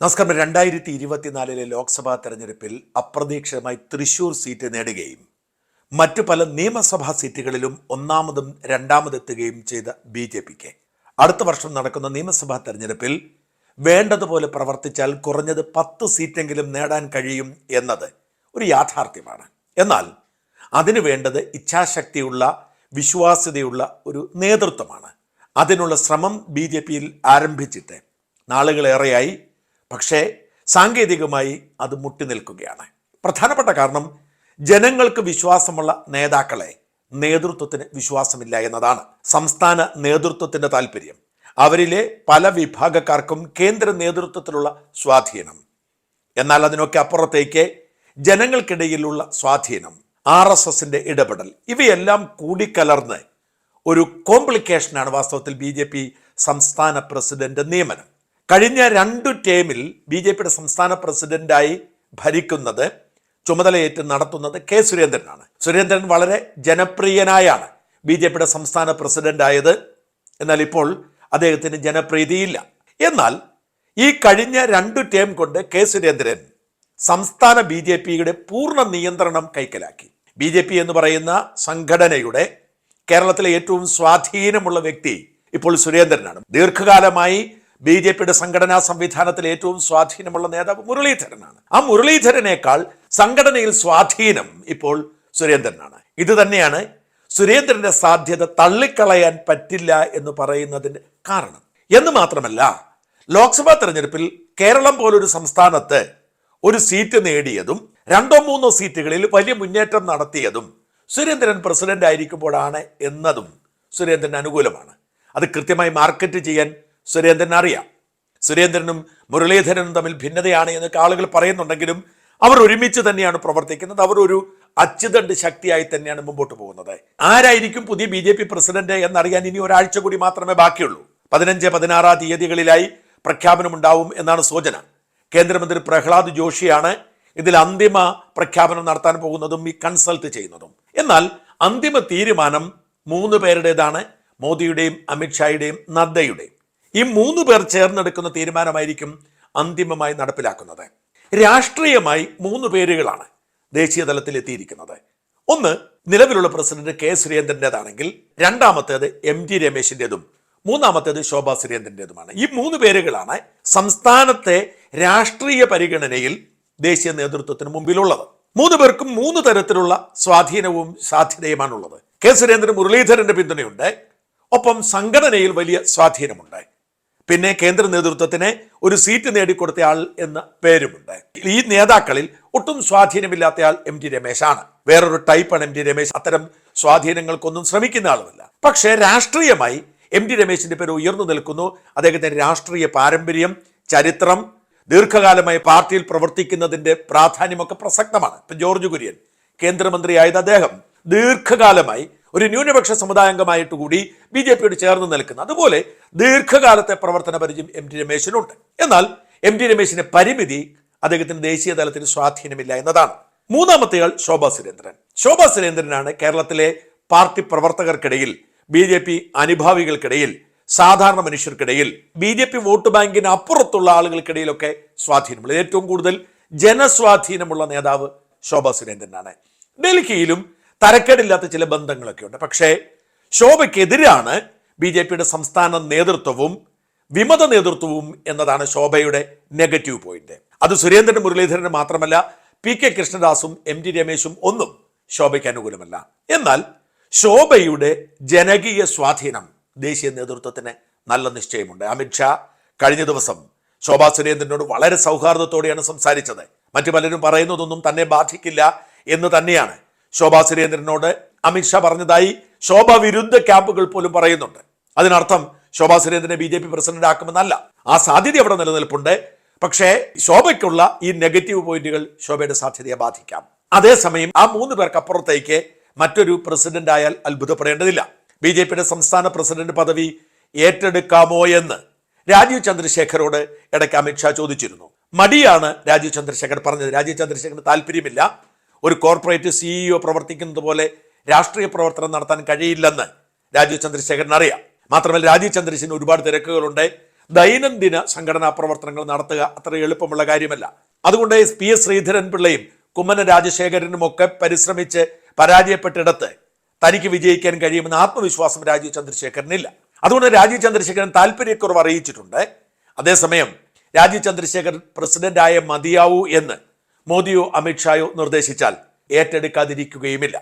നമസ്കാരം. രണ്ടായിരത്തി ഇരുപത്തിനാലിലെ ലോക്സഭാ തെരഞ്ഞെടുപ്പിൽ അപ്രതീക്ഷിതമായി തൃശൂർ സീറ്റ് നേടുകയും മറ്റു പല നിയമസഭാ സീറ്റുകളിലും ഒന്നാമതും രണ്ടാമതെത്തുകയും ചെയ്ത ബി ജെ പിക്ക്. അടുത്ത വർഷം നടക്കുന്ന നിയമസഭാ തെരഞ്ഞെടുപ്പിൽ വേണ്ടതുപോലെ പ്രവർത്തിച്ചാൽ കുറഞ്ഞത് പത്ത് സീറ്റെങ്കിലും നേടാൻ കഴിയും എന്നത് ഒരു യാഥാർത്ഥ്യമാണ്. എന്നാൽ അതിനു വേണ്ടത് ഇച്ഛാശക്തിയുള്ള വിശ്വാസ്യതയുള്ള ഒരു നേതൃത്വമാണ്. അതിനുള്ള ശ്രമം ബി ജെ പിയിൽ ആരംഭിച്ചിട്ട് നാളുകളേറെയായി പക്ഷേ സാങ്കേതികമായി അത് മുട്ടി നിൽക്കുകയാണ്. പ്രധാനപ്പെട്ട കാരണം ജനങ്ങൾക്ക് വിശ്വാസമുള്ള നേതാക്കളെ നേതൃത്വത്തിന് വിശ്വാസമില്ല എന്നതാണ്. സംസ്ഥാന നേതൃത്വത്തിന്റെ താല്പര്യം. അവരിലെ പല വിഭാഗക്കാർക്കും കേന്ദ്ര നേതൃത്വത്തിലുള്ള സ്വാധീനം. എന്നാൽ അതിനൊക്കെ അപ്പുറത്തേക്ക് ജനങ്ങൾക്കിടയിലുള്ള സ്വാധീനം ആർ എസ് എസിന്റെ ഇടപെടൽ ഇവയെല്ലാം കൂടിക്കലർന്ന് ഒരു കോംപ്ലിക്കേഷനാണ് വാസ്തവത്തിൽ ബി ജെ പി സംസ്ഥാന പ്രസിഡന്റ് നിയമനം. കഴിഞ്ഞ രണ്ടു ടേമിൽ ബി ജെ പിയുടെ സംസ്ഥാന പ്രസിഡന്റായി ഭരിക്കുന്നത് ചുമതലയേറ്റ് നടത്തുന്നത് കെ സുരേന്ദ്രനാണ്. സുരേന്ദ്രൻ വളരെ ജനപ്രിയനായാണ് ബി ജെ പിയുടെ സംസ്ഥാന പ്രസിഡന്റായത്. എന്നാൽ ഇപ്പോൾ അദ്ദേഹത്തിന് ജനപ്രീതിയില്ല. എന്നാൽ ഈ കഴിഞ്ഞ രണ്ടു ടേം കൊണ്ട് കെ സുരേന്ദ്രൻ സംസ്ഥാന ബി ജെ പിയുടെ പൂർണ നിയന്ത്രണം കൈക്കലാക്കി. ബി ജെ പി എന്ന് പറയുന്ന സംഘടനയുടെ കേരളത്തിലെ ഏറ്റവും സ്വാധീനമുള്ള വ്യക്തി ഇപ്പോൾ സുരേന്ദ്രനാണ്. ദീർഘകാലമായി ബി ജെ പിയുടെ സംഘടനാ സംവിധാനത്തിൽ ഏറ്റവും സ്വാധീനമുള്ള നേതാവ് മുരളീധരനാണ്. ആ മുരളീധരനേക്കാൾ സംഘടനയിൽ സ്വാധീനം ഇപ്പോൾ സുരേന്ദ്രനാണ്. ഇത് തന്നെയാണ് സുരേന്ദ്രന്റെ സാധ്യത തള്ളിക്കളയാൻ പറ്റില്ല എന്ന് പറയുന്നതിന്റെ കാരണം. എന്ന് മാത്രമല്ല ലോക്സഭാ തെരഞ്ഞെടുപ്പിൽ കേരളം പോലൊരു സംസ്ഥാനത്ത് ഒരു സീറ്റ് നേടിയതും രണ്ടോ മൂന്നോ സീറ്റുകളിൽ വലിയ മുന്നേറ്റം നടത്തിയതും സുരേന്ദ്രൻ പ്രസിഡന്റ് ആയിരിക്കുമ്പോഴാണ് എന്നതും സുരേന്ദ്രൻ അനുകൂലമാണ്. അത് കൃത്യമായി മാർക്കറ്റ് ചെയ്യാൻ സുരേന്ദ്രൻ അറിയാം. സുരേന്ദ്രനും മുരളീധരനും തമ്മിൽ ഭിന്നതയാണ് എന്നൊക്കെ ആളുകൾ പറയുന്നുണ്ടെങ്കിലും അവർ ഒരുമിച്ച് തന്നെയാണ് പ്രവർത്തിക്കുന്നത്. അവർ ഒരു അച്ചുതണ്ട് ശക്തിയായി തന്നെയാണ് മുമ്പോട്ട് പോകുന്നത്. ആരായിരിക്കും പുതിയ ബി ജെ പി പ്രസിഡന്റ് എന്നറിയാൻ ഇനി ഒരാഴ്ച കൂടി മാത്രമേ ബാക്കിയുള്ളൂ. പതിനഞ്ച് പതിനാറാം തീയതികളിലായി പ്രഖ്യാപനമുണ്ടാവും എന്നാണ് സൂചന. കേന്ദ്രമന്ത്രി പ്രഹ്ലാദ് ജോഷിയാണ് ഇതിൽ അന്തിമ പ്രഖ്യാപനം നടത്താൻ പോകുന്നതും ഈ കൺസൾട്ട് ചെയ്യുന്നതും. എന്നാൽ അന്തിമ തീരുമാനം മൂന്ന് പേരുടേതാണ്. മോദിയുടെയും അമിത്ഷായുടെയും നദ്ദയുടെയും. ഈ മൂന്ന് പേർ ചേർന്നെടുക്കുന്ന തീരുമാനമായിരിക്കും അന്തിമമായി നടപ്പിലാക്കുന്നത്. രാഷ്ട്രീയമായി മൂന്ന് പേരുകളാണ് ദേശീയ തലത്തിൽ എത്തിയിരിക്കുന്നത്. ഒന്ന് നിലവിലുള്ള പ്രസിഡന്റ് കെ സുരേന്ദ്രന്റെതാണെങ്കിൽ രണ്ടാമത്തേത് എം ടി രമേശിന്റെതും മൂന്നാമത്തേത് ശോഭാ സുരേന്ദ്രന്റെതുമാണ് ഈ മൂന്ന് പേരുകളാണ് സംസ്ഥാനത്തെ രാഷ്ട്രീയ പരിഗണനയിൽ ദേശീയ നേതൃത്വത്തിന് മുമ്പിലുള്ളത്. മൂന്ന് പേർക്കും മൂന്ന് തരത്തിലുള്ള സ്വാധീനവും സാധ്യതയുമാണുള്ളത്. കെ സുരേന്ദ്രൻ മുരളീധരന്റെ പിന്തുണയുണ്ട്. ഒപ്പം സംഘടനയിൽ വലിയ സ്വാധീനമുണ്ട്. പിന്നെ കേന്ദ്ര നേതൃത്വത്തിന് ഒരു സീറ്റ് നേടിക്കൊടുത്തയാൾ എന്ന പേരുമുണ്ട്. ഈ നേതാക്കളിൽ ഒട്ടും സ്വാധീനമില്ലാത്തയാൾ എം ടി രമേശാണ്. വേറൊരു ടൈപ്പാണ് എം ടി രമേശ്. അത്തരം സ്വാധീനങ്ങൾക്കൊന്നും ശ്രമിക്കുന്ന ആളുമല്ല. പക്ഷേ രാഷ്ട്രീയമായി എം ടി രമേശിന്റെ പേര് ഉയർന്നു നിൽക്കുന്നു. അദ്ദേഹത്തിന്റെ രാഷ്ട്രീയ പാരമ്പര്യം ചരിത്രം ദീർഘകാലമായി പാർട്ടിയിൽ പ്രവർത്തിക്കുന്നതിന്റെ പ്രാധാന്യമൊക്കെ പ്രസക്തമാണ്. ഇപ്പൊ ജോർജ് കുര്യൻ കേന്ദ്രമന്ത്രിയായത് അദ്ദേഹം. ദീർഘകാലമായി ഒരു ന്യൂനപക്ഷ സമുദായാംഗമായിട്ട് കൂടി ബി ജെ പിയോട് ചേർന്ന് നിൽക്കുന്നത് അതുപോലെ ദീർഘകാലത്തെ പ്രവർത്തന പരിചയം എം ടി രമേശിനുണ്ട്. എന്നാൽ എം ടി രമേശിന്റെ പരിമിതി അദ്ദേഹത്തിന് ദേശീയ തലത്തിൽ സ്വാധീനമില്ല എന്നതാണ്. മൂന്നാമത്തെയാൾ ശോഭാ സുരേന്ദ്രൻ. ശോഭാ സുരേന്ദ്രനാണ് കേരളത്തിലെ പാർട്ടി പ്രവർത്തകർക്കിടയിൽ ബി ജെ പി അനുഭാവികൾക്കിടയിൽ സാധാരണ മനുഷ്യർക്കിടയിൽ ബി ജെ പി വോട്ട് ബാങ്കിന് അപ്പുറത്തുള്ള ആളുകൾക്കിടയിലൊക്കെ സ്വാധീനമുള്ളത്. ഏറ്റവും കൂടുതൽ ജനസ്വാധീനമുള്ള നേതാവ് ശോഭാ സുരേന്ദ്രനാണ്. ഡൽഹിയിലും തരക്കേടില്ലാത്ത ചില ബന്ധങ്ങളൊക്കെ ഉണ്ട്. പക്ഷേ ശോഭയ്ക്കെതിരാണ് ബി ജെ പിയുടെ സംസ്ഥാന നേതൃത്വവും വിമത നേതൃത്വവും എന്നതാണ് ശോഭയുടെ നെഗറ്റീവ് പോയിന്റ്. അത് സുരേന്ദ്രൻ മുരളീധരന് മാത്രമല്ല പി കെ കൃഷ്ണദാസും എം ടി രമേശും ഒന്നും ശോഭയ്ക്ക് അനുകൂലമല്ല. എന്നാൽ ശോഭയുടെ ജനകീയ സ്വാധീനം ദേശീയ നേതൃത്വത്തിന് നല്ല നിശ്ചയമുണ്ട്. അമിത്ഷാ കഴിഞ്ഞ ദിവസം ശോഭാ സുരേന്ദ്രനോട് വളരെ സൗഹാർദ്ദത്തോടെയാണ് സംസാരിച്ചത്. മറ്റു പലരും പറയുന്നതൊന്നും തന്നെ ബാധിക്കില്ല എന്ന് തന്നെയാണ് ശോഭാ സുരേന്ദ്രനോട് അമിത്ഷാ പറഞ്ഞതായി ശോഭ വിരുദ്ധ ക്യാമ്പുകൾ പോലും പറയുന്നുണ്ട്. അതിനർത്ഥം ശോഭാ സുരേന്ദ്രനെ ബി ജെ പി പ്രസിഡന്റ് ആക്കുമെന്നല്ല. ആ സാധ്യത അവിടെ നിലനിൽപ്പുണ്ട്. പക്ഷേ ശോഭയ്ക്കുള്ള ഈ നെഗറ്റീവ് പോയിന്റുകൾ ശോഭയുടെ സാധ്യതയെ ബാധിക്കാം. അതേസമയം ആ മൂന്ന് പേർക്ക് അപ്പുറത്തേക്ക് മറ്റൊരു പ്രസിഡന്റ് ആയാൽ അത്ഭുതപ്പെടേണ്ടതില്ല. ബി ജെ പിയുടെ സംസ്ഥാന പ്രസിഡന്റ് പദവി ഏറ്റെടുക്കാമോ എന്ന് രാജീവ് ചന്ദ്രശേഖരോട് ഇടയ്ക്ക് അമിത്ഷാ ചോദിച്ചിരുന്നു. മടിയാണ് രാജീവ് ചന്ദ്രശേഖർ പറഞ്ഞത്. രാജീവ് ചന്ദ്രശേഖരന് താല്പര്യമില്ല. ഒരു കോർപ്പറേറ്റ് സിഇഒ പ്രവർത്തിക്കുന്നത് പോലെ രാഷ്ട്രീയ പ്രവർത്തനം നടത്താൻ കഴിയില്ലെന്ന് രാജീവ് ചന്ദ്രശേഖരൻ അറിയാം. മാത്രമല്ല രാജീവ് ചന്ദ്രശേഖരൻ ഒരുപാട് തിരക്കുകളുണ്ട്. ദൈനംദിന സംഘടനാ പ്രവർത്തനങ്ങൾ നടത്തുക അത്ര എളുപ്പമുള്ള കാര്യമല്ല. അതുകൊണ്ട് പി എസ് ശ്രീധരൻ പിള്ളയും കുമ്മന രാജശേഖരനും ഒക്കെ പരിശ്രമിച്ച് പരാജയപ്പെട്ടിടത്ത് തനിക്ക് വിജയിക്കാൻ കഴിയുമെന്ന ആത്മവിശ്വാസം രാജീവ് ചന്ദ്രശേഖരനില്ല. അതുകൊണ്ട് രാജീവ് ചന്ദ്രശേഖരൻ താല്പര്യക്കുറവ് അറിയിച്ചിട്ടുണ്ട്. അതേസമയം രാജീവ് ചന്ദ്രശേഖരൻ പ്രസിഡന്റായ മതിയാവൂ എന്ന് മോദിയോ അമിത്ഷായോ നിർദ്ദേശിച്ചാൽ ഏറ്റെടുക്കാതിരിക്കുകയുമില്ല.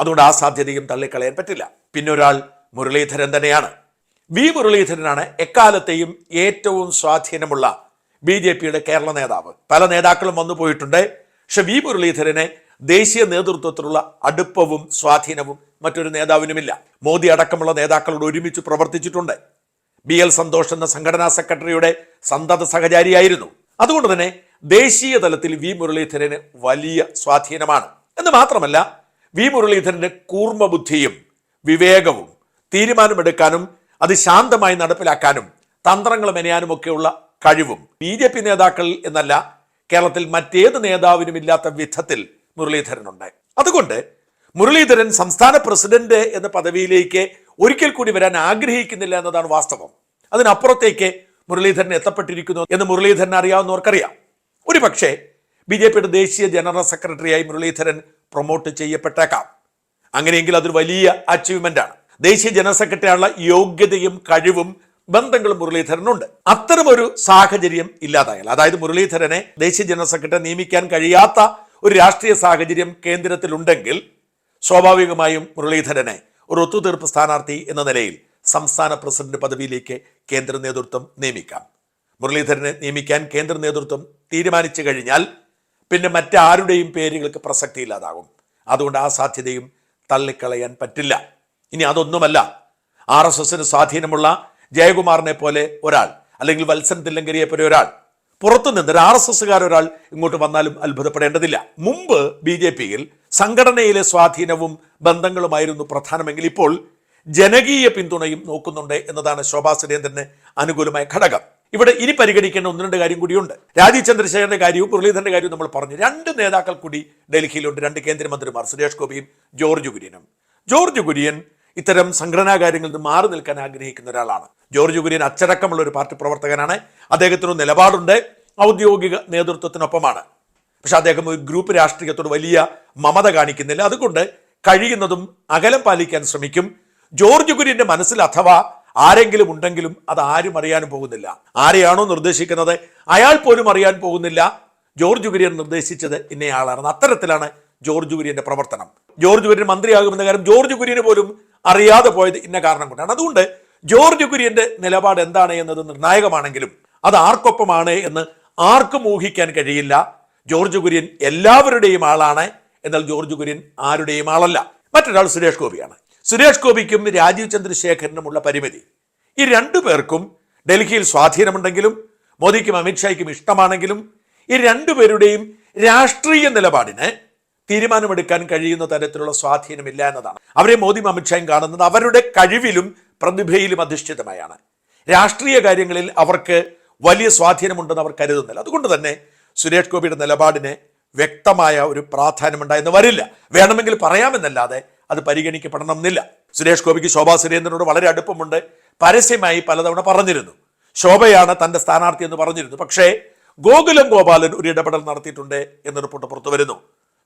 അതുകൊണ്ട് ആ സാധ്യതയും തള്ളിക്കളയാൻ പറ്റില്ല. പിന്നൊരാൾ മുരളീധരൻ തന്നെയാണ്. വി മുരളീധരനാണ് എക്കാലത്തെയും ഏറ്റവും സ്വാധീനമുള്ള ബി ജെ പിയുടെ കേരള നേതാവ്. പല നേതാക്കളും വന്നു പോയിട്ടുണ്ട്. പക്ഷെ വി മുരളീധരനെ ദേശീയ നേതൃത്വത്തിലുള്ള അടുപ്പവും സ്വാധീനവും മറ്റൊരു നേതാവിനുമില്ല. മോദി അടക്കമുള്ള നേതാക്കളോട് ഒരുമിച്ച് പ്രവർത്തിച്ചിട്ടുണ്ട്. ബി എൽ സന്തോഷ് എന്ന സംഘടനാ സെക്രട്ടറിയുടെ സന്തത സഹചാരിയായിരുന്നു. അതുകൊണ്ട് തന്നെ ദേശീയ തലത്തിൽ വി മുരളീധരന് വലിയ സ്വാധീനമാണ്. എന്ന് മാത്രമല്ല വി മുരളീധരന്റെ കൂർമ്മ ബുദ്ധിയും വിവേകവും തീരുമാനമെടുക്കാനും അത് ശാന്തമായി നടപ്പിലാക്കാനും തന്ത്രങ്ങൾ മെനയാനും ഒക്കെയുള്ള കഴിവും ബി ജെ പി നേതാക്കൾ എന്നല്ല കേരളത്തിൽ മറ്റേത് നേതാവിനും ഇല്ലാത്ത വിധത്തിൽ മുരളീധരനുണ്ട്. അതുകൊണ്ട് മുരളീധരൻ സംസ്ഥാന പ്രസിഡന്റ് എന്ന പദവിയിലേക്ക് ഒരിക്കൽ കൂടി വരാൻ ആഗ്രഹിക്കുന്നില്ല എന്നതാണ് വാസ്തവം. അതിനപ്പുറത്തേക്ക് മുരളീധരൻ എത്തപ്പെട്ടിരിക്കുന്നു എന്ന് മുരളീധരൻ അറിയാവുന്നവർക്കറിയാം. ഒരു പക്ഷേ ബി ജെ പിയുടെ ദേശീയ ജനറൽ സെക്രട്ടറിയായി മുരളീധരൻ പ്രൊമോട്ട് ചെയ്യപ്പെട്ടേക്കാം. അങ്ങനെയെങ്കിൽ അതൊരു വലിയ അച്ചീവ്മെന്റാണ് ദേശീയ ജനറൽ സെക്രട്ടറിയുള്ള യോഗ്യതയും കഴിവും ബന്ധങ്ങളും മുരളീധരനുണ്ട്. അത്തരമൊരു സാഹചര്യം ഇല്ലാതായാൽ അതായത് മുരളീധരനെ ദേശീയ ജനറൽ സെക്രട്ടറി നിയമിക്കാൻ കഴിയാത്ത ഒരു രാഷ്ട്രീയ സാഹചര്യം കേന്ദ്രത്തിലുണ്ടെങ്കിൽ സ്വാഭാവികമായും മുരളീധരനെ ഒരു ഒത്തുതീർപ്പ് സ്ഥാനാർത്ഥി എന്ന നിലയിൽ സംസ്ഥാന പ്രസിഡന്റ് പദവിയിലേക്ക് കേന്ദ്ര നേതൃത്വം നിയമിക്കാം. മുരളീധരനെ നിയമിക്കാൻ കേന്ദ്ര നേതൃത്വം തീരുമാനിച്ചു കഴിഞ്ഞാൽ പിന്നെ മറ്റാരുടെയും പേരുകൾക്ക് പ്രസക്തിയില്ലാതാകും. അതുകൊണ്ട് ആ സാധ്യതയും തള്ളിക്കളയാൻ പറ്റില്ല. ഇനി അതൊന്നുമല്ല. ആർ എസ് എസിന് സ്വാധീനമുള്ള ജയകുമാറിനെ പോലെ ഒരാൾ അല്ലെങ്കിൽ വത്സൻ തില്ലങ്കരിയെ പോലെ ഒരാൾ പുറത്തുനിന്ന് ഒരു ആർ എസ് എസ്സുകാർ ഒരാൾ ഇങ്ങോട്ട് വന്നാലും അത്ഭുതപ്പെടേണ്ടതില്ല. മുമ്പ് ബി ജെ പിയിൽ സംഘടനയിലെ സ്വാധീനവും ബന്ധങ്ങളുമായിരുന്നു പ്രധാനമെങ്കിൽ ഇപ്പോൾ ജനകീയ പിന്തുണയും നോക്കുന്നുണ്ട് എന്നതാണ് ശോഭാ സുരേന്ദ്രന് അനുകൂലമായ ഘടകം. ഇവിടെ ഇനി പരിഗണിക്കേണ്ട ഒന്ന് രണ്ട് കാര്യം കൂടിയുണ്ട്. രാജീവ് ചന്ദ്രശേഖരന്റെ കാര്യവും മുരളീധരന്റെ കാര്യവും നമ്മൾ പറഞ്ഞു. രണ്ട് നേതാക്കൾ കൂടി ഡൽഹിയിലുണ്ട്. രണ്ട് കേന്ദ്രമന്ത്രിമാർ സുരേഷ് ഗോപിയും ജോർജ് കുര്യനും. ജോർജ് കുര്യൻ ഇത്തരം സംഘടനാ കാര്യങ്ങളിൽ നിന്ന് മാറി നിൽക്കാൻ ആഗ്രഹിക്കുന്ന ഒരാളാണ്. ജോർജ് കുര്യൻ അച്ചടക്കമുള്ള ഒരു പാർട്ടി പ്രവർത്തകനാണ്. അദ്ദേഹത്തിനൊരു നിലപാടുണ്ട്. ഔദ്യോഗിക നേതൃത്വത്തിനൊപ്പമാണ്. പക്ഷെ അദ്ദേഹം ഒരു ഗ്രൂപ്പ് രാഷ്ട്രീയത്തോട് വലിയ മമത കാണിക്കുന്നില്ല. അതുകൊണ്ട് കഴിയുന്നതും അകലം പാലിക്കാൻ ശ്രമിക്കും. ജോർജ് കുര്യന്റെ മനസ്സിൽ അഥവാ ആരെങ്കിലും ഉണ്ടെങ്കിലും അത് ആരും അറിയാനും പോകുന്നില്ല. ആരെയാണോ നിർദ്ദേശിക്കുന്നത്? അയാൾ പോലും അറിയാൻ പോകുന്നില്ല. ജോർജ് കുര്യൻ നിർദ്ദേശിച്ചത് ഇന്നയാളാണെന്ന് അത്തരത്തിലാണ് ജോർജ് കുര്യന്റെ പ്രവർത്തനം. ജോർജ് കുര്യൻ മന്ത്രിയാകുമെന്ന കാര്യം ജോർജ് കുര്യന് പോലും അറിയാതെ പോയത് ഇന്ന കാരണം കൊണ്ടാണ്. അതുകൊണ്ട് ജോർജ് കുര്യന്റെ നിലപാട് എന്താണ് എന്നത് നിർണായകമാണെങ്കിലും അത് ആർക്കൊപ്പമാണ് എന്ന് ആർക്കും ഊഹിക്കാൻ കഴിയില്ല. ജോർജ് കുര്യൻ എല്ലാവരുടെയും ആളാണ്. എന്നാൽ ജോർജ് കുര്യൻ ആരുടെയും ആളല്ല. മറ്റൊരാൾ സുരേഷ് ഗോപിയാണ്. സുരേഷ് ഗോപിക്കും രാജീവ് ചന്ദ്രശേഖരനുമുള്ള പരിമിതി. ഈ രണ്ടു പേർക്കും ഡൽഹിയിൽ സ്വാധീനമുണ്ടെങ്കിലും മോദിക്കും അമിത്ഷായ്ക്കും ഇഷ്ടമാണെങ്കിലും ഈ രണ്ടുപേരുടെയും രാഷ്ട്രീയ നിലപാടിന് തീരുമാനമെടുക്കാൻ കഴിയുന്ന തരത്തിലുള്ള സ്വാധീനമില്ല എന്നതാണ്. അവരെ മോദിയും അമിത്ഷായും കാണുന്നത് അവരുടെ കഴിവിലും പ്രതിഭയിലും അധിഷ്ഠിതമായാണ്. രാഷ്ട്രീയ കാര്യങ്ങളിൽ അവർക്ക് വലിയ സ്വാധീനമുണ്ടെന്ന് അവർ കരുതുന്നില്ല. അതുകൊണ്ട് തന്നെ സുരേഷ് ഗോപിയുടെ നിലപാടിന് വ്യക്തമായ ഒരു പ്രാധാന്യമുണ്ടായെന്ന് വരില്ല. വേണമെങ്കിൽ പറയാമെന്നല്ലാതെ അത് പരിഗണിക്കപ്പെടണം എന്നില്ല സുരേഷ് ഗോപിക്ക് ശോഭാ സുരേന്ദ്രനോട് വളരെ അടുപ്പമുണ്ട്. പരസ്യമായി പലതവണ പറഞ്ഞിരുന്നു. ശോഭയാണ് തന്റെ സ്ഥാനാർത്ഥി എന്ന് പറഞ്ഞിരുന്നു. പക്ഷേ ഗോകുലം ഗോപാലൻ ഒരു ഇടപെടൽ നടത്തിയിട്ടുണ്ട് എന്ന റിപ്പോർട്ട് പുറത്തു വരുന്നു.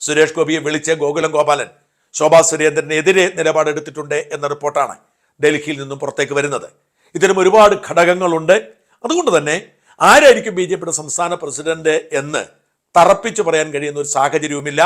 സുരേഷ് ഗോപിയെ വിളിച്ച ഗോകുലം ഗോപാലൻ ശോഭാ സുരേന്ദ്രനെതിരെ നിലപാടെടുത്തിട്ടുണ്ട് എന്ന റിപ്പോർട്ടാണ് ഡൽഹിയിൽ നിന്നും പുറത്തേക്ക് വരുന്നത്. ഇതിനും ഒരുപാട് ഘടകങ്ങളുണ്ട്. അതുകൊണ്ട് തന്നെ ആരായിരിക്കും ബി ജെ പിയുടെ സംസ്ഥാന പ്രസിഡന്റ് എന്ന് തറപ്പിച്ചു പറയാൻ കഴിയുന്ന ഒരു സാഹചര്യവുമില്ല.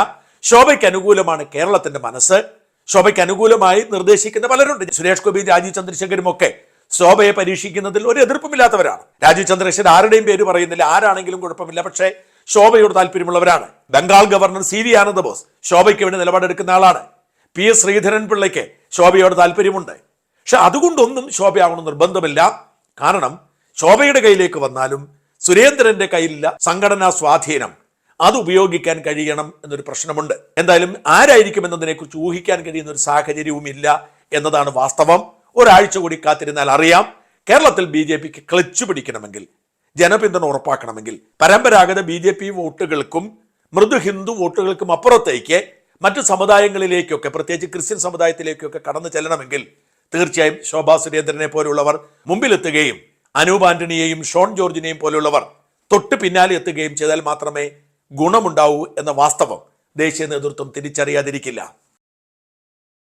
ശോഭയ്ക്ക് അനുകൂലമാണ് കേരളത്തിന്റെ മനസ്സ്. ശോഭയ്ക്ക് അനുകൂലമായി നിർദ്ദേശിക്കുന്ന പലരുണ്ട്. സുരേഷ് ഗോപി രാജീവ് ചന്ദ്രശേഖരും ഒക്കെ ശോഭയെ പരീക്ഷിക്കുന്നതിൽ ഒരു എതിർപ്പുമില്ലാത്തവരാണ്. രാജീവ് ചന്ദ്രശേഖർ ആരുടെയും പേര് പറയുന്നില്ല. ആരാണെങ്കിലും കുഴപ്പമില്ല. പക്ഷേ ശോഭയോട് താല്പര്യമുള്ളവരാണ്. Bengal governor C V Ananda Bose ശോഭയ്ക്ക് വേണ്ടി നിലപാടെടുക്കുന്ന ആളാണ്. പി എസ് ശ്രീധരൻ പിള്ളയ്ക്ക് ശോഭയോട് താല്പര്യമുണ്ട്. പക്ഷെ അതുകൊണ്ടൊന്നും ശോഭയാവണം നിർബന്ധമില്ല. കാരണം ശോഭയുടെ കയ്യിലേക്ക് വന്നാലും സുരേന്ദ്രന്റെ കയ്യിലില്ല. സംഘടനാ സ്വാധീനം. അത് ഉപയോഗിക്കാൻ കഴിയണം എന്നൊരു പ്രശ്നമുണ്ട്. എന്തായാലും ആരായിരിക്കും എന്നതിനെക്കുറിച്ച് ഊഹിക്കാൻ കഴിയുന്ന ഒരു സാഹചര്യവുമില്ല എന്നതാണ് വാസ്തവം. ഒരാഴ്ച കൂടി കാത്തിരുന്നാൽ അറിയാം. കേരളത്തിൽ ബി ജെ പിക്ക് ക്ലച്ച് പിടിക്കണമെങ്കിൽ ജനപിന്തുണ ഉറപ്പാക്കണമെങ്കിൽ പരമ്പരാഗത ബി ജെ പി വോട്ടുകൾക്കും മൃദു ഹിന്ദു വോട്ടുകൾക്കും അപ്പുറത്തേക്ക് മറ്റു സമുദായങ്ങളിലേക്കൊക്കെ പ്രത്യേകിച്ച് ക്രിസ്ത്യൻ സമുദായത്തിലേക്കൊക്കെ കടന്നു ചെല്ലണമെങ്കിൽ തീർച്ചയായും ശോഭാ സുരേന്ദ്രനെ പോലുള്ളവർ മുമ്പിലെത്തുകയും അനൂപ് ആന്റണിയെയും ഷോൺ ജോർജിനെയും പോലുള്ളവർ തൊട്ട് പിന്നാലെ എത്തുകയും ചെയ്താൽ മാത്രമേ ഗുണമുണ്ടാവൂ എന്ന വാസ്തവം ദേശീയ നേതൃത്വം തിരിച്ചറിയാതിരിക്കില്ല.